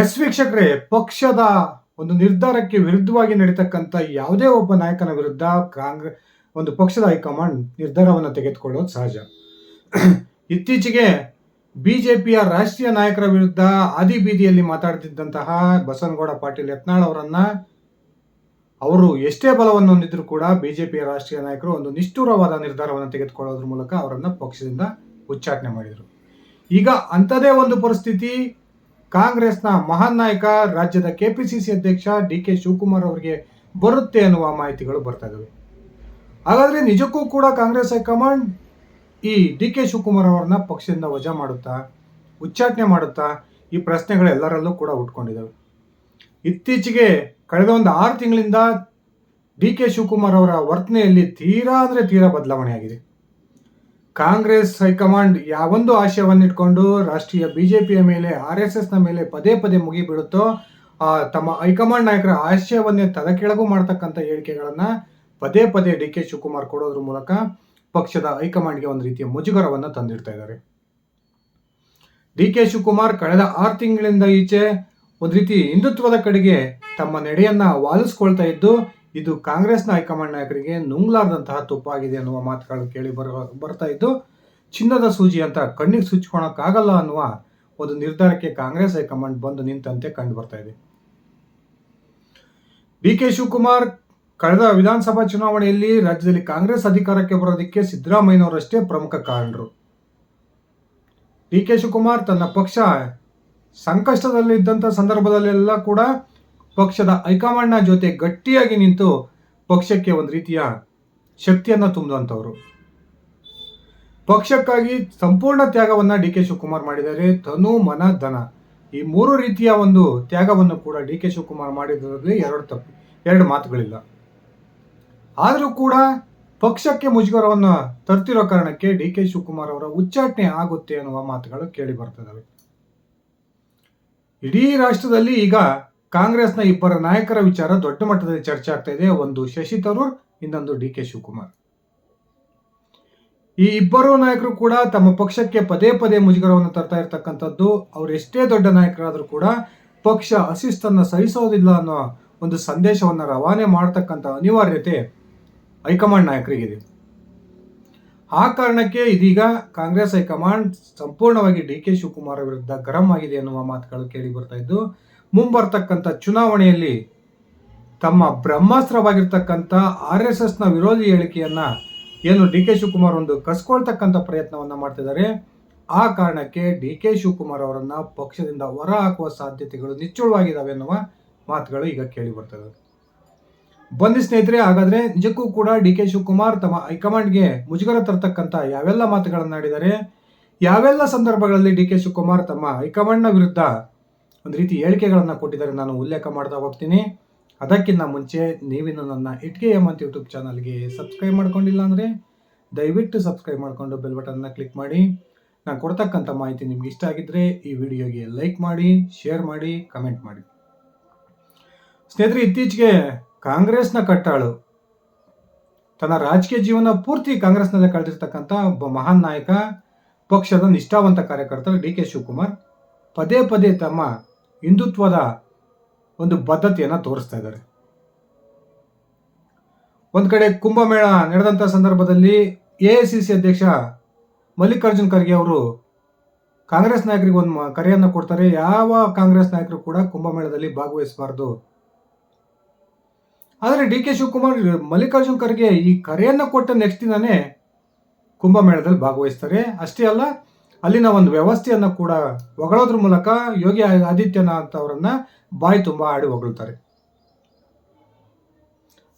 S ವೀಕ್ಷಕರೇ, ಪಕ್ಷದ ಒಂದು ನಿರ್ಧಾರಕ್ಕೆ ವಿರುದ್ಧವಾಗಿ ನಡೀತಕ್ಕಂಥ ಯಾವುದೇ ಒಬ್ಬ ನಾಯಕನ ವಿರುದ್ಧ ಕಾಂಗ್ರೆಸ್ ಒಂದು ಪಕ್ಷದ ಹೈಕಮಾಂಡ್ ನಿರ್ಧಾರವನ್ನು ತೆಗೆದುಕೊಳ್ಳೋದು ಸಹಜ. ಇತ್ತೀಚೆಗೆ ಬಿ ಜೆ ಪಿಯ ರಾಷ್ಟ್ರೀಯ ನಾಯಕರ ವಿರುದ್ಧ ಆದಿ ಬೀದಿಯಲ್ಲಿ ಮಾತಾಡ್ತಿದ್ದಂತಹ ಬಸನಗೌಡ ಪಾಟೀಲ್ ಯತ್ನಾಳ್ ಅವರನ್ನ ಅವರು ಎಷ್ಟೇ ಬಲವನ್ನು ಹೊಂದಿದ್ರು ಕೂಡ ಬಿ ಜೆ ಪಿಯ ರಾಷ್ಟ್ರೀಯ ನಾಯಕರು ಒಂದು ನಿಷ್ಠುರವಾದ ನಿರ್ಧಾರವನ್ನು ತೆಗೆದುಕೊಳ್ಳೋದ್ರ ಮೂಲಕ ಅವರನ್ನು ಪಕ್ಷದಿಂದ ಉಚ್ಚಾಟನೆ ಮಾಡಿದರು. ಈಗ ಅಂಥದೇ ಒಂದು ಪರಿಸ್ಥಿತಿ ಕಾಂಗ್ರೆಸ್ನ ಮಹಾನ್ ನಾಯಕ, ರಾಜ್ಯದ ಕೆಪಿಸಿಸಿ ಅಧ್ಯಕ್ಷ ಡಿ ಕೆ ಶಿವಕುಮಾರ್ ಅವರಿಗೆ ಬರುತ್ತೆ ಅನ್ನುವ ಮಾಹಿತಿಗಳು ಬರ್ತಾ ಇದಾವೆ. ಹಾಗಾದ್ರೆ ನಿಜಕ್ಕೂ ಕೂಡ ಕಾಂಗ್ರೆಸ್ ಹೈಕಮಾಂಡ್ ಈ ಡಿ ಕೆ ಶಿವಕುಮಾರ್ ಅವರನ್ನ ಪಕ್ಷದಿಂದ ವಜಾ ಮಾಡುತ್ತಾ, ಉಚ್ಚಾಟನೆ ಮಾಡುತ್ತಾ, ಈ ಪ್ರಶ್ನೆಗಳು ಎಲ್ಲರಲ್ಲೂ ಕೂಡ ಉಟ್ಕೊಂಡಿದ್ದಾವೆ ಇತ್ತೀಚೆಗೆ ಕಳೆದ ಒಂದು ಆರು ತಿಂಗಳಿಂದ ಡಿ ಕೆ ಶಿವಕುಮಾರ್ ಅವರ ವರ್ತನೆಯಲ್ಲಿ ತೀರಾ ಅಂದರೆ ತೀರಾ ಬದಲಾವಣೆ ಆಗಿದೆ. ಕಾಂಗ್ರೆಸ್ ಹೈಕಮಾಂಡ್ ಯಾವೊಂದು ಆಶಯವನ್ನು ಇಟ್ಕೊಂಡು ರಾಷ್ಟ್ರೀಯ ಬಿಜೆಪಿಯ ಮೇಲೆ, ಆರ್ ಎಸ್ ಎಸ್ನ ಮೇಲೆ ಪದೇ ಪದೇ ಮುಗಿಬಿಡುತ್ತೋ, ಆ, ತಮ್ಮ ಹೈಕಮಾಂಡ್ ನಾಯಕರ ಆಶಯವನ್ನೇ ತಲೆಕೆಳಗು ಮಾಡ್ತಕ್ಕಂಥ ಹೇಳಿಕೆಗಳನ್ನು ಪದೇ ಪದೇ ಡಿ ಕೆ ಶಿವಕುಮಾರ್ ಕೊಡೋದ್ರ ಮೂಲಕ ಪಕ್ಷದ ಹೈಕಮಾಂಡ್ಗೆ ಒಂದು ರೀತಿಯ ಮುಜುಗರವನ್ನು ತಂದಿಡ್ತಾ ಇದ್ದಾರೆ. ಡಿ ಕೆ ಶಿವಕುಮಾರ್ ಕಳೆದ ಆರು ತಿಂಗಳಿಂದ ಈಚೆ ಒಂದು ರೀತಿ ಹಿಂದುತ್ವದ ಕಡೆಗೆ ತಮ್ಮ ನೆಡೆಯನ್ನು ವಾಲಿಸ್ಕೊಳ್ತಾ ಇದ್ದು ಇದು ಕಾಂಗ್ರೆಸ್ನ ಹೈಕಮಾಂಡ್ ನಾಯಕರಿಗೆ ನುಂಗ್ಲಾರ್ದಂತಹ ತುಪ್ಪಾಗಿದೆ ಅನ್ನುವ ಮಾತುಗಳು ಕೇಳಿ ಬರ, ಬರ್ತಾ ಇದ್ದು, ಚಿನ್ನದ ಸೂಜಿ ಅಂತ ಕಣ್ಣಿಗೆ ಸುಚ್ಕೊಳಕ್ಕಾಗಲ್ಲ ಅನ್ನುವ ಒಂದು ನಿರ್ಧಾರಕ್ಕೆ ಕಾಂಗ್ರೆಸ್ ಹೈಕಮಾಂಡ್ ಬಂದು ನಿಂತಂತೆ ಕಂಡು ಬರ್ತಾ ಇದೆ. ಡಿ ಕೆ ಶಿವಕುಮಾರ್, ಕಳೆದ ವಿಧಾನಸಭಾ ಚುನಾವಣೆಯಲ್ಲಿ ರಾಜ್ಯದಲ್ಲಿ ಕಾಂಗ್ರೆಸ್ ಅಧಿಕಾರಕ್ಕೆ ಬರೋದಕ್ಕೆ ಸಿದ್ದರಾಮಯ್ಯನವರಷ್ಟೇ ಪ್ರಮುಖ ಕಾರಣರು. ಡಿ ಕೆ ಶಿವಕುಮಾರ್ ತನ್ನ ಪಕ್ಷ ಸಂಕಷ್ಟದಲ್ಲಿದ್ದಂಥ ಸಂದರ್ಭದಲ್ಲೆಲ್ಲ ಕೂಡ ಪಕ್ಷದ ಹೈಕಮಾಂಡ್ನ ಜೊತೆ ಗಟ್ಟಿಯಾಗಿ ನಿಂತು ಪಕ್ಷಕ್ಕೆ ಒಂದು ರೀತಿಯ ಶಕ್ತಿಯನ್ನು ತುಂಬಿದಂಥವ್ರು ಪಕ್ಷಕ್ಕಾಗಿ ಸಂಪೂರ್ಣ ತ್ಯಾಗವನ್ನು ಡಿ ಕೆ ಶಿವಕುಮಾರ್ ಮಾಡಿದ್ದಾರೆ. ತನು ಮನ, ಧನ. ಈ ಮೂರು ರೀತಿಯ ಒಂದು ತ್ಯಾಗವನ್ನು ಕೂಡ ಡಿ ಕೆ ಶಿವಕುಮಾರ್ ಮಾಡಿದ್ರಲ್ಲಿ ಎರಡು ತಪ್ಪು, ಎರಡು ಮಾತುಗಳಿಲ್ಲ. ಆದರೂ ಕೂಡ ಪಕ್ಷಕ್ಕೆ ಮುಜುಗರವನ್ನು ತರ್ತಿರೋ ಕಾರಣಕ್ಕೆ ಡಿ ಕೆ ಶಿವಕುಮಾರ್ ಅವರ ಉಚ್ಚಾಟನೆ ಆಗುತ್ತೆ ಅನ್ನುವ ಮಾತುಗಳು ಕೇಳಿ ಬರ್ತದವೆ ಇಡೀ ರಾಷ್ಟ್ರದಲ್ಲಿ ಈಗ ಕಾಂಗ್ರೆಸ್ನ ಇಬ್ಬರ ನಾಯಕರ ವಿಚಾರ ದೊಡ್ಡ ಮಟ್ಟದಲ್ಲಿ ಚರ್ಚೆ ಆಗ್ತಾ ಇದೆ. ಒಂದು ಶಶಿ ತರೂರ್, ಇನ್ನೊಂದು ಡಿ ಕೆ ಶಿವಕುಮಾರ್. ಈ ಇಬ್ಬರು ನಾಯಕರು ಕೂಡ ತಮ್ಮ ಪಕ್ಷಕ್ಕೆ ಪದೇ ಪದೇ ಮುಜುಗರವನ್ನು ತರ್ತಾ ಇರ್ತಕ್ಕಂಥದ್ದು. ಅವ್ರು ಎಷ್ಟೇ ದೊಡ್ಡ ನಾಯಕರಾದರೂ ಕೂಡ ಪಕ್ಷ ಅಶಿಸ್ತನ್ನು ಸಹಿಸೋದಿಲ್ಲ ಅನ್ನೋ ಒಂದು ಸಂದೇಶವನ್ನು ರವಾನೆ ಮಾಡ್ತಕ್ಕಂಥ ಅನಿವಾರ್ಯತೆ ಹೈಕಮಾಂಡ್ ನಾಯಕರಿಗಿದೆ. ಆ ಕಾರಣಕ್ಕೆ ಇದೀಗ ಕಾಂಗ್ರೆಸ್ ಹೈಕಮಾಂಡ್ ಸಂಪೂರ್ಣವಾಗಿ ಡಿ ಕೆ ಶಿವಕುಮಾರ್ ವಿರುದ್ಧ ಗರಂ ಆಗಿದೆ ಎನ್ನುವ ಮಾತುಗಳು ಕೇಳಿ ಬರ್ತಾ ಇದ್ದು ಮುಂಬರ್ತಕ್ಕಂಥ ಚುನಾವಣೆಯಲ್ಲಿ ತಮ್ಮ ಬ್ರಹ್ಮಾಸ್ತ್ರವಾಗಿರ್ತಕ್ಕಂಥ ಆರ್ ಎಸ್ ಎಸ್ನ ವಿರೋಧಿ ಹೇಳಿಕೆಯನ್ನು ಏನು ಡಿ ಕೆ ಶಿವಕುಮಾರ್ ಒಂದು ಕಸ್ಕೊಳ್ತಕ್ಕಂಥ ಪ್ರಯತ್ನವನ್ನು ಮಾಡ್ತಿದ್ದಾರೆ. ಆ ಕಾರಣಕ್ಕೆ ಡಿ ಕೆ ಶಿವಕುಮಾರ್ ಅವರನ್ನು ಪಕ್ಷದಿಂದ ಹೊರ ಹಾಕುವ ಸಾಧ್ಯತೆಗಳು ನಿಚ್ಚಳವಾಗಿದ್ದಾವೆ ಎನ್ನುವ ಮಾತುಗಳು ಈಗ ಕೇಳಿ ಬರ್ತದೆ ಬಂದಿ ಸ್ನೇಹಿತರೆ, ಹಾಗಾದರೆ ನಿಜಕ್ಕೂ ಕೂಡ ಡಿ ಕೆ ಶಿವಕುಮಾರ್ ತಮ್ಮ ಹೈಕಮಾಂಡ್ಗೆ ಮುಜುಗರ ತರತಕ್ಕಂಥ ಯಾವೆಲ್ಲ ಮಾತುಗಳನ್ನಾಡಿದ್ದಾರೆ, ಯಾವೆಲ್ಲ ಸಂದರ್ಭಗಳಲ್ಲಿ ಡಿ ಕೆ ಶಿವಕುಮಾರ್ ತಮ್ಮ ಹೈಕಮಾಂಡ್ನ ವಿರುದ್ಧ ಒಂದು ರೀತಿ ಹೇಳಿಕೆಗಳನ್ನು ಕೊಟ್ಟಿದ್ದಾರೆ. ನಾನು ಉಲ್ಲೇಖ ಮಾಡ್ತಾ ಹೋಗ್ತೀನಿ. ಅದಕ್ಕಿಂತ ಮುಂಚೆ ನೀವಿನ್ನು ನನ್ನ ಇಟ್ಕೆ ಅಂತ ಯೂಟ್ಯೂಬ್ ಚಾನಲ್ಗೆ ಸಬ್ಸ್ಕ್ರೈಬ್ ಮಾಡ್ಕೊಂಡಿಲ್ಲ ಅಂದರೆ ದಯವಿಟ್ಟು ಸಬ್ಸ್ಕ್ರೈಬ್ ಮಾಡಿಕೊಂಡು ಬೆಲ್ ಬಟನ್ನ ಕ್ಲಿಕ್ ಮಾಡಿ. ನಾನು ಕೊಡ್ತಕ್ಕಂಥ ಮಾಹಿತಿ ನಿಮ್ಗೆ ಇಷ್ಟ ಆಗಿದ್ದರೆ ಈ ವಿಡಿಯೋಗೆ ಲೈಕ್ ಮಾಡಿ, ಶೇರ್ ಮಾಡಿ, ಕಮೆಂಟ್ ಮಾಡಿ. ಸ್ನೇಹಿತರೆ, ಇತ್ತೀಚೆಗೆ ಕಾಂಗ್ರೆಸ್ನ ಕಟ್ಟಾಳು. ತನ್ನ ರಾಜಕೀಯ ಜೀವನ ಪೂರ್ತಿ ಕಾಂಗ್ರೆಸ್ನಲ್ಲೇ ಕಳೆದಿರ್ತಕ್ಕಂಥ ಒಬ್ಬ ಮಹಾನ್ ನಾಯಕ, ಪಕ್ಷದ ನಿಷ್ಠಾವಂತ ಕಾರ್ಯಕರ್ತರು ಡಿ ಕೆ ಶಿವಕುಮಾರ್. ಪದೇ ಪದೇ ತಮ್ಮ ಹಿಂದುತ್ವದ ಒಂದು ಬದ್ಧತೆಯನ್ನು ತೋರಿಸ್ತಾ ಇದ್ದಾರೆ. ಒಂದು ಕಡೆ ಕುಂಭಮೇಳ ನಡೆದಂಥ ಸಂದರ್ಭದಲ್ಲಿ ಎ ಐ ಸಿ ಸಿ ಅಧ್ಯಕ್ಷ ಮಲ್ಲಿಕಾರ್ಜುನ್ ಖರ್ಗೆ ಅವರು ಕಾಂಗ್ರೆಸ್ ನಾಯಕರಿಗೆ ಒಂದು ಕರೆಯನ್ನು ಕೊಡ್ತಾರೆ. ಯಾವ ಕಾಂಗ್ರೆಸ್ ನಾಯಕರು ಕೂಡ ಕುಂಭಮೇಳದಲ್ಲಿ ಭಾಗವಹಿಸಬಾರ್ದು. ಆದರೆ ಡಿ ಕೆ ಶಿವಕುಮಾರ್ ಮಲ್ಲಿಕಾರ್ಜುನ್ ಖರ್ಗೆ ಈ ಕರೆಯನ್ನು ಕೊಟ್ಟ ನೆಕ್ಸ್ಟ್ ದಿನನೇ ಕುಂಭಮೇಳದಲ್ಲಿ ಭಾಗವಹಿಸ್ತಾರೆ. ಅಷ್ಟೇ ಅಲ್ಲ ಅಲ್ಲಿನ ಒಂದು ವ್ಯವಸ್ಥೆಯನ್ನು ಕೂಡ ಹೊಗಳೋದ್ರ ಮೂಲಕ ಯೋಗಿ ಆದಿತ್ಯನಾಥ್ ಅವರನ್ನ ಬಾಯಿ ತುಂಬ ಆಡಿ ಹೊಗಳುತ್ತಾರೆ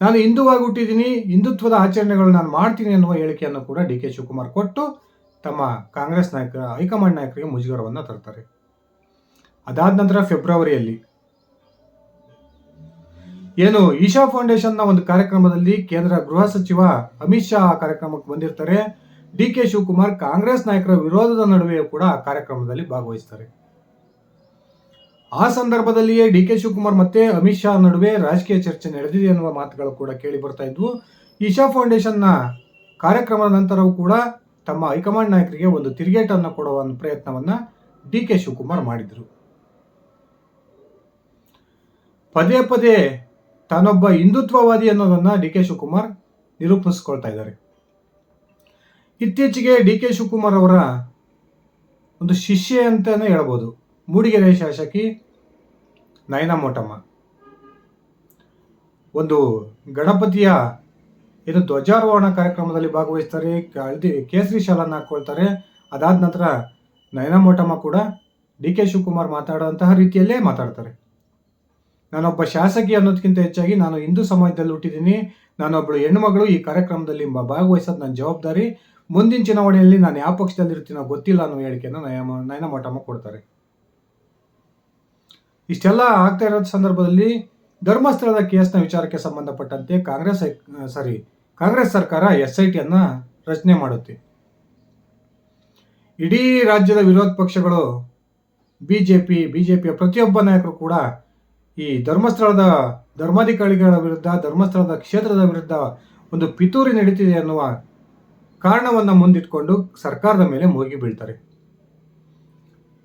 ನಾನು ಹಿಂದೂವಾಗಿ ಹುಟ್ಟಿದ್ದೀನಿ ಹಿಂದುತ್ವದ ಆಚರಣೆಗಳು ನಾನು ಮಾಡ್ತೀನಿ ಅನ್ನುವ ಹೇಳಿಕೆಯನ್ನು ಕೂಡ ಡಿ ಕೆ ಶಿವಕುಮಾರ್ ಕೊಟ್ಟು ತಮ್ಮ ಕಾಂಗ್ರೆಸ್ ನಾಯಕ ಹೈಕಮಾಂಡ್ ನಾಯಕರಿಗೆ ಮುಜುಗರವನ್ನು ತರ್ತಾರೆ. ಅದಾದ ನಂತರ ಫೆಬ್ರವರಿಯಲ್ಲಿ ಏನು ಈಶಾ ಫೌಂಡೇಶನ್ನ ಒಂದು ಕಾರ್ಯಕ್ರಮದಲ್ಲಿ ಕೇಂದ್ರ ಗೃಹ ಸಚಿವ ಅಮಿತ್ ಶಾ ಕಾರ್ಯಕ್ರಮಕ್ಕೆ ಬಂದಿರ್ತಾರೆ. ಡಿ ಕೆ ಶಿವಕುಮಾರ್ ಕಾಂಗ್ರೆಸ್ ನಾಯಕರ ವಿರೋಧದ ನಡುವೆಯೂ ಕೂಡ ಕಾರ್ಯಕ್ರಮದಲ್ಲಿ ಭಾಗವಹಿಸ್ತಾರೆ. ಆ ಸಂದರ್ಭದಲ್ಲಿಯೇ ಡಿ ಕೆ ಶಿವಕುಮಾರ್ ಮತ್ತೆ ಅಮಿತ್ ಶಾ ನಡುವೆ ರಾಜಕೀಯ ಚರ್ಚೆ ನಡೆದಿದೆ ಎನ್ನುವ ಮಾತುಗಳು ಕೂಡ ಕೇಳಿ ಬರ್ತಾ ಇದ್ವು. ಈಶಾ ಫೌಂಡೇಶನ್ನ ಕಾರ್ಯಕ್ರಮದ ನಂತರವೂ ಕೂಡ ತಮ್ಮ ಹೈಕಮಾಂಡ್ ನಾಯಕರಿಗೆ ಒಂದು ತಿರುಗೇಟನ್ನು ಕೊಡುವ ಒಂದು ಪ್ರಯತ್ನವನ್ನ ಡಿ ಕೆ ಶಿವಕುಮಾರ್ ಮಾಡಿದ್ರು. ಪದೇ ಪದೇ ತಾನೊಬ್ಬ ಹಿಂದುತ್ವವಾದಿ ಅನ್ನೋದನ್ನ ಡಿ ಕೆ ಶಿವಕುಮಾರ್ ನಿರೂಪಿಸ್ಕೊಳ್ತಾ ಇದ್ದಾರೆ. ಇತ್ತೀಚೆಗೆ ಡಿ ಕೆ ಶಿವಕುಮಾರ್ ಅವರ ಒಂದು ಶಿಷ್ಯ ಅಂತಲೇ ಹೇಳ್ಬೋದು. ಮೂಡಿಗೆರೆ ಶಾಸಕಿ ನಯನ ಮೋಟಮ್ಮ. ಒಂದು ಗಣಪತಿಯ ಇದು ಧ್ವಜಾರೋಹಣ ಕಾರ್ಯಕ್ರಮದಲ್ಲಿ ಭಾಗವಹಿಸ್ತಾರೆ ಹಳದಿ ಕೇಸರಿ ಶಾಲನ್ನು ಹಾಕ್ಕೊಳ್ತಾರೆ ಅದಾದ ನಂತರ ನಯನ ಮೋಟಮ್ಮ ಕೂಡ ಡಿ ಕೆ ಶಿವಕುಮಾರ್ ಮಾತಾಡುವಂತಹ ರೀತಿಯಲ್ಲೇ ಮಾತಾಡ್ತಾರೆ. ನಾನೊಬ್ಬ ಶಾಸಕಿ ಅನ್ನೋದಕ್ಕಿಂತ ಹೆಚ್ಚಾಗಿ ನಾನು ಹಿಂದೂ ಸಮಾಜದಲ್ಲಿ ಹುಟ್ಟಿದ್ದೀನಿ. ನಾನೊಬ್ಬಳು ಹೆಣ್ಣುಮಗಳು ಈ ಕಾರ್ಯಕ್ರಮದಲ್ಲಿ ಭಾಗವಹಿಸೋದು ನನ್ನ ಜವಾಬ್ದಾರಿ. ಮುಂದಿನ ಚುನಾವಣೆಯಲ್ಲಿ ನಾನು ಯಾವ ಪಕ್ಷದಲ್ಲಿ ಇರ್ತೀನೋ ಗೊತ್ತಿಲ್ಲ ಅನ್ನೋ ಹೇಳಿಕೆಯನ್ನು ನಯಮ ನಯನ ಮಠಮ್ಮ ಕೊಡ್ತಾರೆ. ಇಷ್ಟೆಲ್ಲ ಆಗ್ತಾ ಇರೋ ಸಂದರ್ಭದಲ್ಲಿ ಧರ್ಮಸ್ಥಳದ ಕೇಸ್ನ ವಿಚಾರಕ್ಕೆ ಸಂಬಂಧಪಟ್ಟಂತೆ ಕಾಂಗ್ರೆಸ್ ಸಾರಿ, ಕಾಂಗ್ರೆಸ್ ಸರ್ಕಾರ ಎಸ್ ಐ ಟಿಯನ್ನು ರಚನೆ ಮಾಡುತ್ತೆ. ಇಡೀ ರಾಜ್ಯದ ವಿರೋಧ ಪಕ್ಷಗಳು B J P B J ಪಿಯ ಪ್ರತಿಯೊಬ್ಬ ನಾಯಕರು ಕೂಡ ಈ ಧರ್ಮಸ್ಥಳದ ಧರ್ಮಾಧಿಕಾರಿಗಳ ವಿರುದ್ಧ, ಧರ್ಮಸ್ಥಳದ ಕ್ಷೇತ್ರದ ವಿರುದ್ಧ ಒಂದು ಪಿತೂರಿ ನಡೀತಿದೆ ಅನ್ನುವ ಕಾರಣವನ್ನು ಮುಂದಿಟ್ಕೊಂಡು ಸರ್ಕಾರದ ಮೇಲೆ ಮೂಗಿ ಬೀಳ್ತಾರೆ.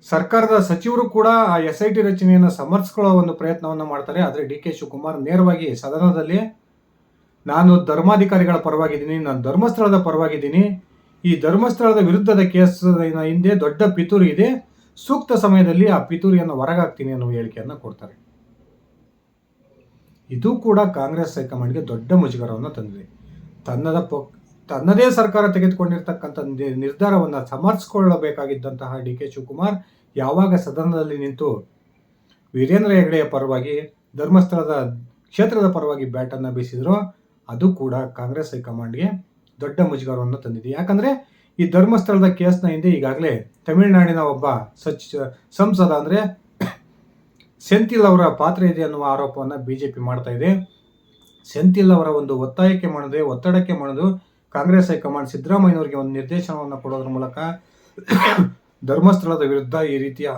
ಸರ್ಕಾರದ ಸಚಿವರು ಕೂಡ ಆ ಎಸ್ ಐ ಟಿ ರಚನೆಯನ್ನು ಸಮರ್ಥಿಸಿಕೊಳ್ಳೋ ಒಂದು ಪ್ರಯತ್ನವನ್ನು ಮಾಡ್ತಾರೆ. ಆದರೆ ಡಿ ಕೆ ಶಿವಕುಮಾರ್ ನೇರವಾಗಿ ಸದನದಲ್ಲಿ, ನಾನು ಧರ್ಮಾಧಿಕಾರಿಗಳ ಪರವಾಗಿದ್ದೀನಿ, ನಾನು ಧರ್ಮಸ್ಥಳದ ಪರವಾಗಿದ್ದೀನಿ. ಈ ಧರ್ಮಸ್ಥಳದ ವಿರುದ್ಧದ ಕೇಸ್ ಹಿಂದೆ ದೊಡ್ಡ ಪಿತೂರಿ ಇದೆ. ಸೂಕ್ತ ಸಮಯದಲ್ಲಿ ಆ ಪಿತೂರಿಯನ್ನು ಹೊರಗಾಗ್ತೀನಿ ಅನ್ನುವ ಹೇಳಿಕೆಯನ್ನು ಕೊಡ್ತಾರೆ. ಇದು ಕೂಡ ಕಾಂಗ್ರೆಸ್ ಹೈಕಮಾಂಡ್ಗೆ ದೊಡ್ಡ ಮುಜುಗರವನ್ನು ತಂದಿದೆ. ತನ್ನದ ಪ ತನ್ನದೇ ಸರ್ಕಾರ ತೆಗೆದುಕೊಂಡಿರ್ತಕ್ಕಂಥ ನಿರ್ಧಾರವನ್ನು ಸಮರ್ಥಿಸಿಕೊಳ್ಳಬೇಕಾಗಿದ್ದಂತಹ ಡಿ ಕೆ ಶಿವಕುಮಾರ್ ಯಾವಾಗ ಸದನದಲ್ಲಿ ನಿಂತು ವೀರೇಂದ್ರ ಹೆಗಡೆಯ ಪರವಾಗಿ ಧರ್ಮಸ್ಥಳದ ಕ್ಷೇತ್ರದ ಪರವಾಗಿ ಬ್ಯಾಟನ್ನು ಬೀಸಿದ್ರು, ಅದು ಕೂಡ ಕಾಂಗ್ರೆಸ್ ಹೈಕಮಾಂಡ್ಗೆ ದೊಡ್ಡ ಮುಜುಗರವನ್ನು ತಂದಿದೆ. ಯಾಕಂದರೆ ಈ ಧರ್ಮಸ್ಥಳದ ಕೇಸ್ನ ಹಿಂದೆ ಈಗಾಗಲೇ ತಮಿಳುನಾಡಿನ ಒಬ್ಬ ಸಚ್, ಸಂಸದ ಅಂದರೆ ಸೆಂಥಿಲ್ ಅವರ ಪಾತ್ರ ಇದೆ ಅನ್ನುವ ಆರೋಪವನ್ನು ಬಿ ಜೆ ಪಿ ಮಾಡ್ತಾ ಇದೆ. ಸೆಂಥಿಲ್ ಅವರ ಒಂದು ಒತ್ತಾಯಕ್ಕೆ ಮಾಡಿದ್ರೆ ಒತ್ತಡಕ್ಕೆ ಮಾಡೋದು ಕಾಂಗ್ರೆಸ್ ಹೈಕಮಾಂಡ್ ಸಿದ್ದರಾಮಯ್ಯನವರಿಗೆ ಒಂದು ನಿರ್ದೇಶನವನ್ನು ಕೊಡೋದ್ರ ಮೂಲಕ ಧರ್ಮಸ್ಥಳದ ವಿರುದ್ಧ ಈ ರೀತಿಯ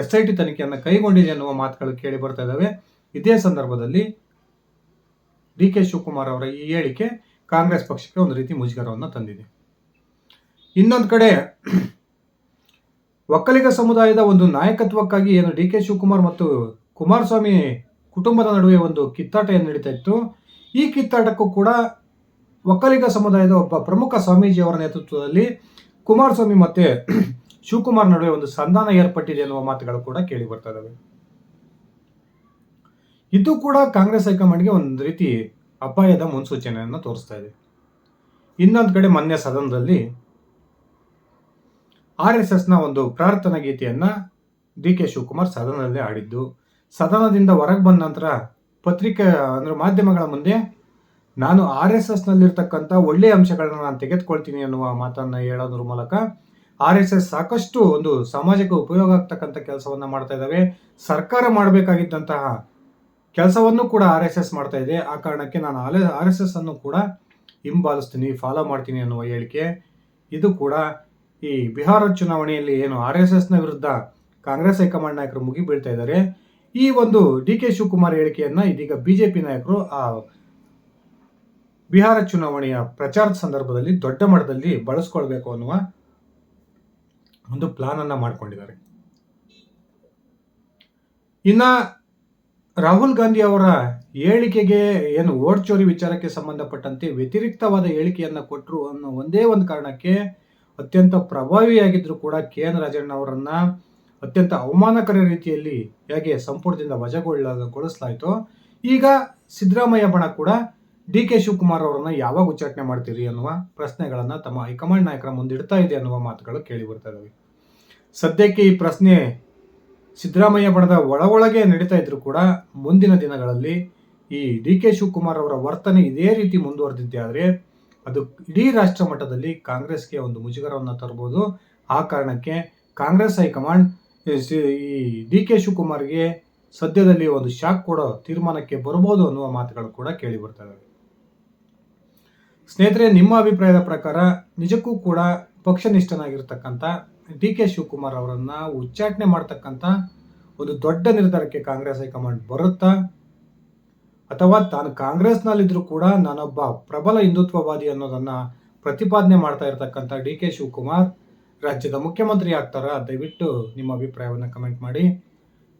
ಎಸ್ ಐ ಟಿ ತನಿಖೆಯನ್ನು ಕೈಗೊಂಡಿದೆ ಎನ್ನುವ ಮಾತುಗಳು ಕೇಳಿ ಬರ್ತಾ ಇದ್ದಾವೆ. ಇದೇ ಸಂದರ್ಭದಲ್ಲಿ ಡಿ ಕೆ ಶಿವಕುಮಾರ್ ಅವರ ಈ ಹೇಳಿಕೆ ಕಾಂಗ್ರೆಸ್ ಪಕ್ಷಕ್ಕೆ ಒಂದು ರೀತಿ ಮುಜುಗರವನ್ನು ತಂದಿದೆ. ಇನ್ನೊಂದು ಕಡೆ ಒಕ್ಕಲಿಗ ಸಮುದಾಯದ ಒಂದು ನಾಯಕತ್ವಕ್ಕಾಗಿ ಏನು ಡಿ ಕೆ ಶಿವಕುಮಾರ್ ಮತ್ತು ಕುಮಾರಸ್ವಾಮಿ ಕುಟುಂಬದ ನಡುವೆ ಒಂದು ಕಿತ್ತಾಟ ಏನು ನಡೀತಾ ಇತ್ತು. ಈ ಕಿತ್ತಾಟಕ್ಕೂ ಕೂಡ ಒಕ್ಕಲಿಗ ಸಮುದಾಯದ ಒಬ್ಬ ಪ್ರಮುಖ ಸ್ವಾಮೀಜಿಯವರ ನೇತೃತ್ವದಲ್ಲಿ ಕುಮಾರಸ್ವಾಮಿ ಮತ್ತೆ ಶಿವಕುಮಾರ್ ನಡುವೆ ಒಂದು ಸಂಧಾನ ಏರ್ಪಟ್ಟಿದೆ ಎನ್ನುವ ಮಾತುಗಳು ಕೂಡ ಕೇಳಿ ಬರ್ತಾ ಇದಾವೆ. ಇದು ಕೂಡ ಕಾಂಗ್ರೆಸ್ ಹೈಕಮಾಂಡ್ಗೆ ಒಂದು ರೀತಿ ಅಪಾಯದ ಮುನ್ಸೂಚನೆಯನ್ನು ತೋರಿಸ್ತಾ ಇದೆ. ಇನ್ನೊಂದು ಕಡೆ ಮೊನ್ನೆ ಸದನದಲ್ಲಿ ಆರ್ ಎಸ್ ಎಸ್ನ ಒಂದು ಪ್ರಾರ್ಥನಾ ಗೀತೆಯನ್ನು ಡಿ ಕೆ ಶಿವಕುಮಾರ್ ಸದನದಲ್ಲಿ ಆಡಿದ್ದು ಸದನದಿಂದ ಹೊರಗೆ ಬಂದ ನಂತರ ಪತ್ರಿಕೆ ಅಂದರೆ ಮಾಧ್ಯಮಗಳ ಮುಂದೆ ನಾನು ಆರ್ ಎಸ್ ಎಸ್ನಲ್ಲಿರ್ತಕ್ಕಂಥ ಒಳ್ಳೆಯ ಅಂಶಗಳನ್ನ ನಾನು ತೆಗೆದುಕೊಳ್ತೀನಿ ಅನ್ನುವ ಮಾತನ್ನು ಹೇಳೋದ್ರ ಮೂಲಕ ಆರ್ ಎಸ್ ಎಸ್ ಸಾಕಷ್ಟು ಒಂದು ಸಮಾಜಕ್ಕೆ ಉಪಯೋಗ ಆಗ್ತಕ್ಕಂಥ ಕೆಲಸವನ್ನು ಮಾಡ್ತಾ ಇದ್ದಾವೆ ಸರ್ಕಾರ ಮಾಡಬೇಕಾಗಿದ್ದಂತಹ ಕೆಲಸವನ್ನು ಕೂಡ ಆರ್ ಎಸ್ ಎಸ್ ಮಾಡ್ತಾ ಇದೆ. ಆ ಕಾರಣಕ್ಕೆ ನಾನು ಆರ್ ಎಸ್ ಎಸ್ ಅನ್ನು ಕೂಡ ಹಿಂಬಾಲಿಸ್ತೀನಿ, ಫಾಲೋ ಮಾಡ್ತೀನಿ ಅನ್ನುವ ಹೇಳಿಕೆ. ಇದು ಕೂಡ ಈ ಬಿಹಾರ ಚುನಾವಣೆಯಲ್ಲಿ ಏನು ಆರ್ ಎಸ್ ಎಸ್ನ ವಿರುದ್ಧ ಕಾಂಗ್ರೆಸ್ ಹೈಕಮಾಂಡ್ ನಾಯಕರು ಮುಗಿಬೀಳ್ತಾ ಇದ್ದಾರೆ. ಈ ಒಂದು ಡಿ ಕೆ ಶಿವಕುಮಾರ್ ಹೇಳಿಕೆಯನ್ನ ಇದೀಗ ಬಿಜೆಪಿ ನಾಯಕರು ಆ ಬಿಹಾರ ಚುನಾವಣೆಯ ಪ್ರಚಾರದ ಸಂದರ್ಭದಲ್ಲಿ ದೊಡ್ಡ ಮಟ್ಟದಲ್ಲಿ ಬಳಸ್ಕೊಳ್ಬೇಕು ಅನ್ನುವ ಒಂದು ಪ್ಲಾನ್ ಅನ್ನ ಮಾಡಿಕೊಂಡಿದ್ದಾರೆ. ಇನ್ನ ರಾಹುಲ್ ಗಾಂಧಿ ಅವರ ಹೇಳಿಕೆಗೆ ಏನು ಓಟ್ ಚೋರಿ ವಿಚಾರಕ್ಕೆ ಸಂಬಂಧಪಟ್ಟಂತೆ ವ್ಯತಿರಿಕ್ತವಾದ ಹೇಳಿಕೆಯನ್ನು ಕೊಟ್ಟರು ಅನ್ನೋ ಒಂದೇ ಒಂದು ಕಾರಣಕ್ಕೆ ಅತ್ಯಂತ ಪ್ರಭಾವಿಯಾಗಿದ್ದರೂ ಕೂಡ ಕೆ ಎನ್ ರಾಜಣ್ಣ ಅವರನ್ನ ಅತ್ಯಂತ ಅವಮಾನಕರ ರೀತಿಯಲ್ಲಿ ಹೇಗೆ ಸಂಪುಟದಿಂದ ವಜಾಗೊಳ್ಳಗೊಳಿಸಲಾಯಿತು ಈಗ ಸಿದ್ದರಾಮಯ್ಯ ಬಣ ಕೂಡ ಡಿ ಕೆ ಶಿವಕುಮಾರ್ ಅವರನ್ನು ಯಾವಾಗ ಉಚ್ಚಾಟನೆ ಮಾಡ್ತೀರಿ ಅನ್ನುವ ಪ್ರಶ್ನೆಗಳನ್ನು ತಮ್ಮ ಹೈಕಮಾಂಡ್ ನಾಯಕರ ಮುಂದಿಡ್ತಾ ಇದೆ ಅನ್ನುವ ಮಾತುಗಳು ಕೇಳಿ ಬರ್ತಾ ಇದಾವೆ. ಸದ್ಯಕ್ಕೆ ಈ ಪ್ರಶ್ನೆ ಸಿದ್ದರಾಮಯ್ಯ ಬಣದ ಒಳ ಒಳಗೆ ನಡೀತಾ ಇದ್ರು ಕೂಡ ಮುಂದಿನ ದಿನಗಳಲ್ಲಿ ಈ ಡಿ ಕೆ ಶಿವಕುಮಾರ್ ಅವರ ವರ್ತನೆ ಇದೇ ರೀತಿ ಮುಂದುವರೆದಿದ್ದೆ ಆದರೆ ಅದು ಇಡೀ ರಾಷ್ಟ್ರ ಮಟ್ಟದಲ್ಲಿ ಕಾಂಗ್ರೆಸ್ಗೆ ಒಂದು ಮುಜುಗರವನ್ನು ತರಬಹುದು ಆ ಕಾರಣಕ್ಕೆ ಕಾಂಗ್ರೆಸ್ ಹೈಕಮಾಂಡ್ ಈ ಡಿ ಕೆ ಶಿವಕುಮಾರ್ಗೆ ಸದ್ಯದಲ್ಲಿ ಒಂದು ಶಾಕ್ ಕೊಡೋ ತೀರ್ಮಾನಕ್ಕೆ ಬರಬಹುದು ಅನ್ನುವ ಮಾತುಗಳು ಕೂಡ ಕೇಳಿ ಬರ್ತಾ ಇದಾವೆ. ಸ್ನೇಹಿತರೆ, ನಿಮ್ಮ ಅಭಿಪ್ರಾಯದ ಪ್ರಕಾರ ನಿಜಕ್ಕೂ ಕೂಡ ಪಕ್ಷನಿಷ್ಠನಾಗಿರ್ತಕ್ಕಂಥ ಡಿ ಕೆ ಶಿವಕುಮಾರ್ ಅವರನ್ನ ಉಚ್ಚಾಟನೆ ಮಾಡ್ತಕ್ಕಂಥ ಒಂದು ದೊಡ್ಡ ನಿರ್ಧಾರಕ್ಕೆ ಕಾಂಗ್ರೆಸ್ ಹೈಕಮಾಂಡ್ ಬರುತ್ತಾ? ಅಥವಾ ತಾನು ಕಾಂಗ್ರೆಸ್ನಲ್ಲಿದ್ದರೂ ಕೂಡ ನಾನೊಬ್ಬ ಪ್ರಬಲ ಹಿಂದುತ್ವವಾದಿ ಅನ್ನೋದನ್ನ ಪ್ರತಿಪಾದನೆ ಮಾಡ್ತಾ ಇರತಕ್ಕಂಥ ಡಿ ಕೆ ಶಿವಕುಮಾರ್ ರಾಜ್ಯದ ಮುಖ್ಯಮಂತ್ರಿ ಆಗ್ತಾರಾ? ದಯವಿಟ್ಟು ನಿಮ್ಮ ಅಭಿಪ್ರಾಯವನ್ನು ಕಮೆಂಟ್ ಮಾಡಿ.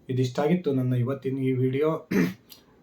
ಇದಿಷ್ಟಾಗಿತ್ತು ನನ್ನ ಇವತ್ತಿನ ಈ ವಿಡಿಯೋ.